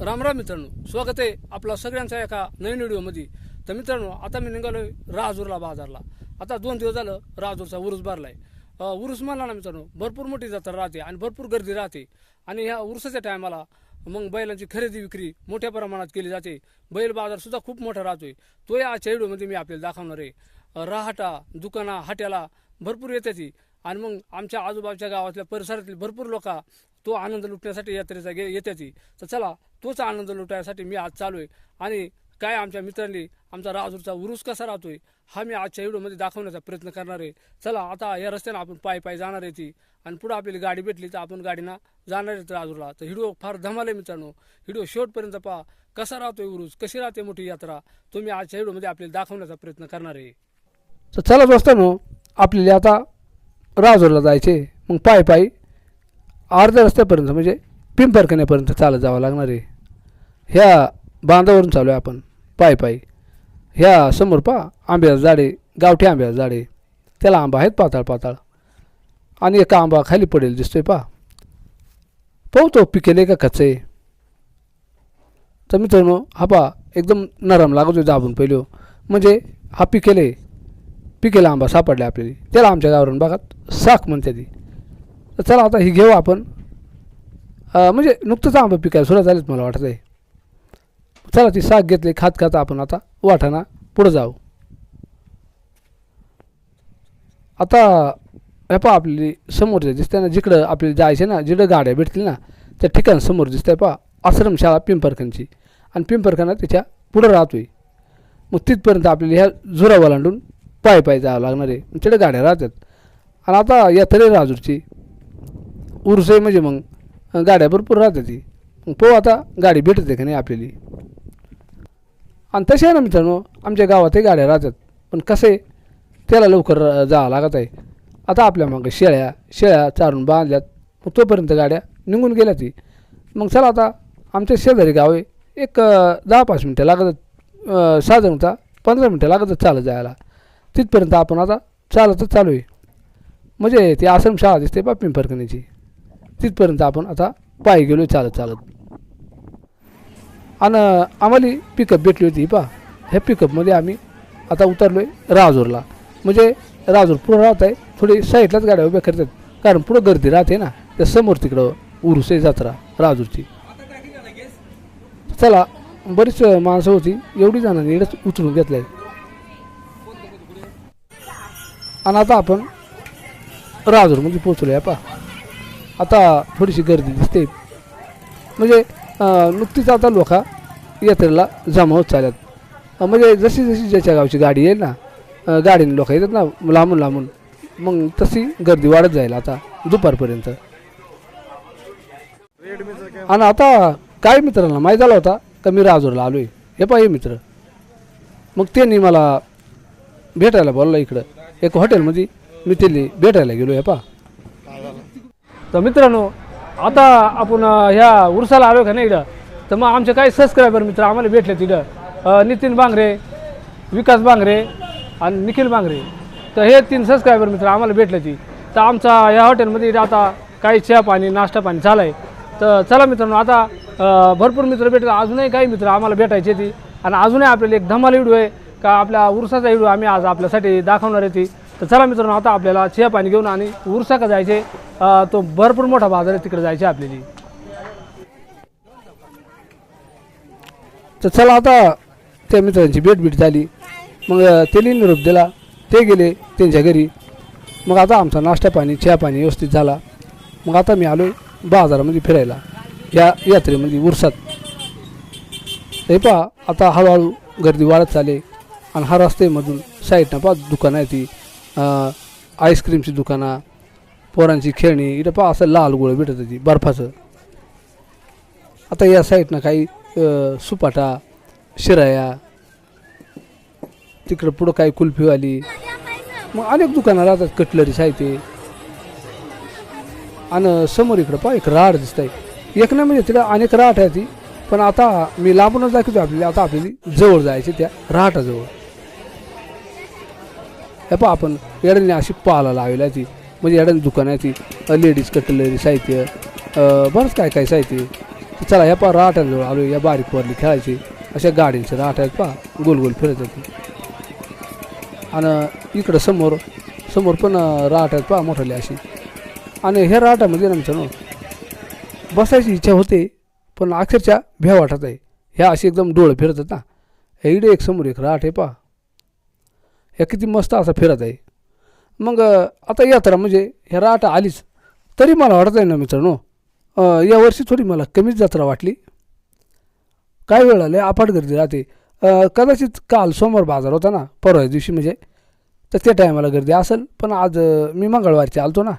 राम राम मित्रांनो स्वागत आहे आपला सगळ्यांचा एका नवीन व्हिडिओमध्ये. तर मित्रांनो आता मी निघालोय राजूरला बाजारला. आता दोन दिवस झालं राजूरचा उरूस भरलाय. आहे उरूस म्हणला ना मित्रांनो भरपूर मोठी जत्रा राहते आणि भरपूर गर्दी राहते. आणि ह्या उरुसाच्या टायमाला मग बैलांची खरेदी विक्री मोठ्या प्रमाणात केली जाते. बैल बाजारसुद्धा खूप मोठा राहतोय. तो या आजच्या व्हिडिओमध्ये मी आपल्याला दाखवणार आहे. राहाटा दुकाना हाट्याला भरपूर येते ती आणि मग आमच्या आजूबाजूच्या गावातल्या परिसरातील भरपूर लोक तो आनंद लुटण्यासाठी यात्रेचा गे येते ती तर चला तोच आनंद लुटायसाठी मी आज चालू आहे. आणि काय आमच्या मित्रांनी आमचा राजूरचा उरूस कसा राहतोय हा मी आजच्या व्हिडिओमध्ये दाखवण्याचा प्रयत्न करणार आहे. चला आता या रस्त्यानं आपण पाय पायी जाणार आहे ती. आणि पुढे आपल्याला गाडी भेटली तर आपण गाडीनं जाणार आहे राजूरला. तर व्हिडिओ फार धमाल आहे मित्रांनो. व्हिडिओ शेवटपर्यंत पहा. कसा राहतोय उरूस? कशी राहते मोठी यात्रा? तो मी आजच्या व्हिडिओमध्ये आपल्याला दाखवण्याचा प्रयत्न करणार आहे. तर चला दोस्तांनो आपल्याला आता राजूरला जायचे मग पाय पायी अर्ध्या रस्त्यापर्यंत म्हणजे पिंपरकण्यापर्यंत चालत जावं लागणार आहे. ह्या बांधावरून चालू आहे आपण. पाय पायी. ह्या समोर पा आंब्याचं झाडे गावठी आंब्याचं झाडे त्याला आंबा आहेत पाताळ पाताळ. आणि एका आंबा खाली पडेल दिसतोय पा पाहतो पिकेले का कच्चे तर मित्रांनो हा पा एकदम नरम लागतो दाबून पहिले. म्हणजे हा पिकेले पिकेला आंबा सापडला आपल्याला. त्याला आमच्या गावरून बघा साख म्हणते ती तर चला आता ही घेऊ आपण. म्हणजे नुकतंच आंबा पिकायला सुरुवात झालीच मला वाटत आहे चला ती साग घेतली खात खात आपण आता वाटाणा पुढं जाऊ. आता हे पहा आपली समोर दिसते ना जिकडं आपल्याला जायचे ना जिकडं गाड्या भेटतील ना त्या ठिकाण समोर दिसतंय पहा आश्रमशाळा पिंपरखनची आणि पिंपरखना त्याच्या पुढं राहतोय. मग तिथपर्यंत आपल्याला ह्या जुरा ओलांडून पाय पाय जावं लागणार आहे. तिकडे गाड्या राहतात. आणि आता यात्रे राजूरची उरसई आहे म्हणजे मग गाड्या भरपूर राहतात ती. मग पाहू आता गाडी भेटते का नाही आपल्याला. आणि तसे आहे ना मित्रांनो आमच्या गावातही गाड्या राहतात. पण कसं आहे त्याला लवकर जावं लागत आहे. आता आपल्या मागं शेळ्या शेळ्या चारून बांधल्यात. मग तोपर्यंत गाड्या निघून गेल्या ती. मग चला आता आमच्या शेजारी गाव आहे. एक दहा पाच मिनटं लागतात साधारणतः पंधरा मिनटं लागतात चालत जायला. तिथपर्यंत आपण आता चालतच चालू आहे. म्हणजे ती आश्रमशाळा दिसते बा पिंपरकणीची तिथपर्यंत आपण आता पायी गेलो चालत चालत. आणि आम्हाला पिकअप भेटली होती पा ह्या पिकअपमध्ये आम्ही आता उतरलो आहे राजूरला. म्हणजे राजूर पुढं राहत आहे थोडी साईडलाच गाड्या उभ्या करतात. कारण पुढं गर्दी राहते ना त्या समोर तिकडं उरुस आहे जत्रा राजूरची. चला बरीच माणसं होती एवढी जणांनी इकडंच उचलून घेतलं आहे आणि आता आपण राजूरमध्ये म्हणजे पोचलो आहे पा आता थोडीशी गर्दी दिसते. म्हणजे नुकतीच आता लोक यात्रेला जमा होत चालत म्हणजे जशी जशी ज्याच्या गावची गाडी येईल ना गाडीने लोक येतात ना लांबून लांबून मग तशी गर्दी वाढत जाईल आता दुपारपर्यंत. आणि आता काय मित्रांना माहीत झाला होता का मी राजूरला आलो आहे हे पहा मित्र. मग त्यांनी मला भेटायला बोलला इकडं. एक हॉटेलमध्ये मी त्यांनी भेटायला गेलो हे पहा. तर मित्रांनो आता आपण ह्या उरसाला आलो का नाही इकडं? तर मग आमचे काही सबस्क्रायबर मित्र आम्हाला भेटले तिथं. नितीन बांगरे विकास बांगरे आणि निखिल बांगरे. तर हे तीन सबस्क्रायबर मित्र आम्हाला भेटले ती. तर आमचा या हॉटेलमध्ये आता काही चहा पाणी नाश्ता पाणी झाला आहे तर चला मित्रांनो आता भरपूर मित्र भेटले. अजूनही काही मित्र आम्हाला भेटायचे ती. आणि अजूनही आपल्याला एक धमाल व्हिडिओ आहे का आपल्या उरसाचा व्हिडिओ आम्ही आज आपल्यासाठी दाखवणार आहे ती. तर चला मित्रांनो आता आपल्याला चहा पाणी घेऊन आणि उरसा का जायचे तो भरपूर मोठा बाजार आहे तिकडे जायचे आपल्याला. तर चला आता त्या मित्रांची भेट भेट झाली. मग त्यांनी निरोप दिला. ते गेले त्यांच्या घरी. मग आता आमचा नाश्ता पाणी चहा पाणी व्यवस्थित झाला. मग आता मी आलो बाजारामध्ये फिरायला. या यात्रेमध्ये उरसात. हे पहा आता हळूहळू गर्दी वाढत चाले आणि हा रस्त्यामधून साईडनं पहा दुकानं आहे ती आईस्क्रीमची दुकानं पोरांची खेळणी. इथं पहा असं लाल गोळं भेटत होती बर्फाचं. आता या साईडनं काही सुपाटा शिराया तिकडं पुढं काही कुल्फीवाली मग अनेक दुकानं राहतात कटलरी साहित्य. आणि समोर इकडं पहा एक राड दिसत आहे एक नाही म्हणजे तिकडं अनेक राट आहे ती पण आता मी लांबूनच दाखवतो आपल्याला आता आपल्याला जवळ जायची त्या राटाजवळ हे पहा आपण येड्याने अशी पाला लावलेली आहे ती म्हणजे येड्याने दुकान आहे ती लेडीज कटलरी साहित्य बरंच काय काय साहित्य. चला ह्या पहा राहत्यांजवळ आलो या बारीक पोरली खेळायची. अशा गाडींचे राहत पहा गोल गोल फिरत होती. आणि इकडं समोर समोर पण राहत आहेत पहा मोठाली अशी. आणि ह्या आमचं ना मित्रांनो बसायची इच्छा होते पण अक्षरशः भ्या वाटत आहे. ह्या अशी एकदम डोळं फिरत आहेत ना. ह्या इकडे एक समोर एक राठ आहे पहा. ह्या किती मस्त असा फिरत आहे. मग आता यात्रा म्हणजे ह्या राहट आलीच. तरी मला वाटत आहे ना मित्रांनो यावर्षी थोडी मला कमीच जत्रा वाटली. काय वेळ आले आपाट गर्दी राहते. कदाचित काल सोमवार बाजार होता ना परवा दिवशी म्हणजे. तर त्या टायमाला गर्दी असेल पण आज मी मंगळवारची आलतो ना.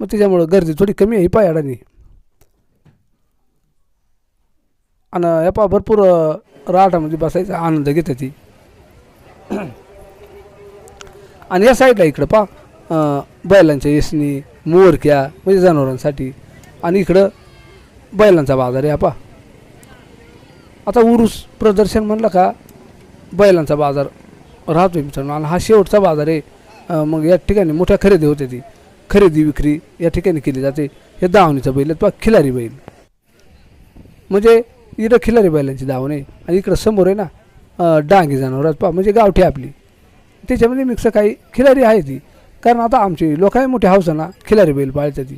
मग त्याच्यामुळं गर्दी थोडी कमी आहे पायाडानी आणि यापा भरपूर राहाटामध्ये बसायचा आनंद घेते ती. आणि या साईडला इकडं पा बैलांच्या येसनी मोरक्या म्हणजे जनावरांसाठी. आणि इकडं बैलांचा बाजार आहे आपा. आता उरूस प्रदर्शन म्हणलं का बैलांचा बाजार राहतो मित्रांनो. आणि हा शेवटचा बाजार आहे. मग या ठिकाणी मोठ्या खरेदी होते ती. खरेदी विक्री या ठिकाणी केली जाते. हे दावणीचं बैल आहेत पा खिलारी बैल. म्हणजे इकडं खिलारी बैलांची दावण आहे. आणि इकडं समोर आहे ना डांगी जनावर पा म्हणजे गावठी आपली. त्याच्यामध्ये मिक्स काही खिलारी आहे ती. कारण आता आमची लोक आहे मोठी हौस ना खिलारी बैल पाळतात ती.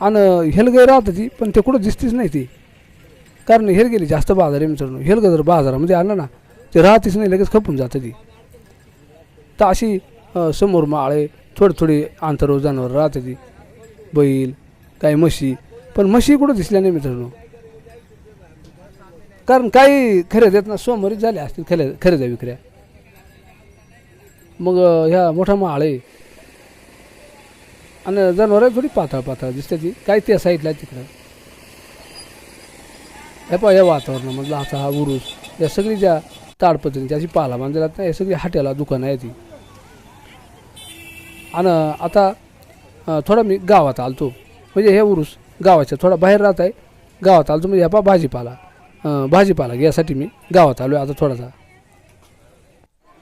आणि हेलगे राहतं ती पण ते कुठं दिसतीच नाही ती. कारण हेलगेली जास्त बाजार आहे मित्रांनो. हेलग जर बाजारामध्ये आणलं ना ते राहतीच नाही लगेच खपून जातं ती. तर अशी समोर माळे थोडी थोडी अंतरावर जनावर राहते ती. बैल काही म्हशी. पण म्हशी कुठं दिसल्या नाही मित्रांनो. कारण काही खरेदी ना सोमवारीच झाल्या असतील खरे खरेद्या विक्र्या. मग ह्या मोठा माळ आहे. आणि जनावर थोडी पातळ पातळ दिसते ती. काय त्या साईडला आहे तिकडं. हे पहा या वातावरणामधला असा हा उरूस. या सगळी ज्या ताडपत्रीची अशी पाला बांधलेला ना हे सगळी हाट्याला दुकानं आहे ती आणि आता थोडा मी गावात आलतो. म्हणजे हे उरूस गावाच्या थोडा बाहेर राहत आहे. गावात आलतो म्हणजे ह्या पहा भाजीपाला. भाजीपाला घ्यासाठी मी गावात आलो आहे आता थोडासा.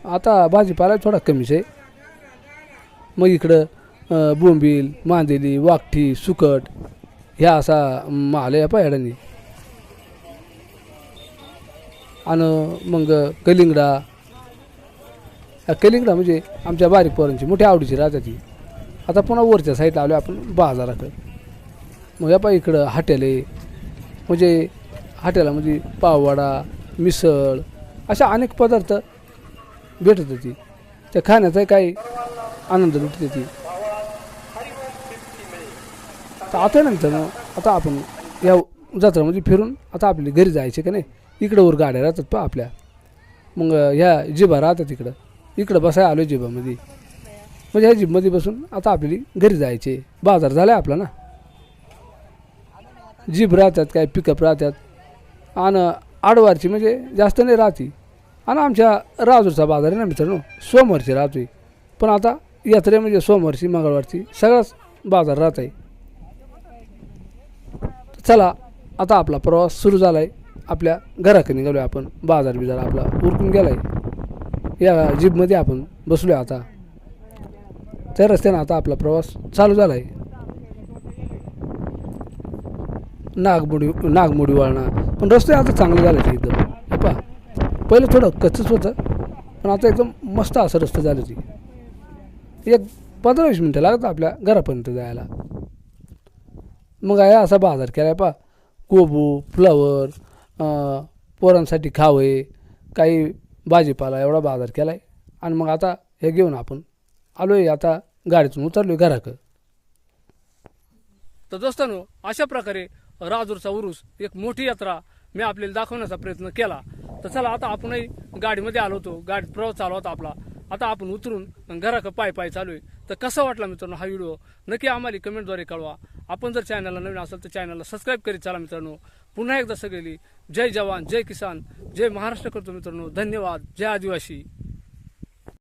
आता भाजीपाला थोडा कमीच आहे मग इकडं बोंबील मांदेली वाकठी सुकट ह्या असा माल आहे पायड्यांनी आणि मग कलिंगडा. कलिंगडा म्हणजे आमच्या बारीक पोरांची मोठ्या आवडीची राजाची. ती आता पुन्हा वरच्या साईडला आलो आपण बाजाराकडं. मग या पा इकडं हॉटेल आहे. म्हणजे हॉटेला म्हणजे पाववाडा मिसळ अशा अनेक पदार्थ भेटत होती. त्या खाण्याचा काही आनंद लुटत ती तर आता नंतर आता आपण या जत्रामध्ये फिरून आता आपली घरी जायचे का नाही? इकडं वर गाड्या राहतात पहा आपल्या. मग ह्या जिबा राहतात इकडं. इकडं बसाय आलो जिबामध्ये. म्हणजे ह्या जिबमध्ये बसून आता आपली घरी जायचे. बाजार झाला आपला ना? जीभ राहतात काय पिकअप राहतात. आणि आडवारची म्हणजे जास्त नाही राहती. आणि आमच्या राजूरचा बाजार आहे ना मित्रांनो सोमवारची राहतोय पण आता यात्रे म्हणजे सोमवारची मंगळवारची सगळाच बाजार राहत आहे. चला आता आपला प्रवास सुरू झाला आहे आपल्या घराकडे निघालो आपण. बाजार बिजार आपला उरकून गेला आहे या जीपमध्ये आपण बसलो आहे आता. त्या रस्त्यानं आता आपला प्रवास चालू झाला आहे नागमोडी नागमोडी वळणा. पण रस्ते आता चांगले झाले एकदम पहिलं थोडं कच्चच होतं पण आता एकदम मस्त असं रस्ता झालं ती एक पंधरा वीस मिनटं लागतं आपल्या घरापर्यंत जायला. मग आहे असा बाजार केला आहे पा कोबू फ्लावर पोरांसाठी खावे काही भाजीपाला एवढा बाजार केला आहे आणि मग आता हे घेऊन आपण आलो आहे आता गाडीतून उतरलो आहे घराकडं. तर दोस्तांनो अशा प्रकारे राजूरचा उरूस एक मोठी यात्रा मी आपल्याला दाखवण्याचा प्रयत्न केला. तर चला आता आपणही गाडीमध्ये आलो होतो. गाडीत प्रवास चालू होता आपला. आता आपण उतरून घराकडे पाय पाय चालू आहे. तर कसा वाटला मित्रांनो हा व्हिडिओ? नक्की आम्हाला कमेंटद्वारे कळवा. आपण जर चॅनलला नवीन असाल तर चॅनलला सबस्क्राईब करीत चला मित्रांनो. पुन्हा एकदा सगळी जय जवान जय किसान जय महाराष्ट्र करतो मित्रांनो. धन्यवाद. जय आदिवासी.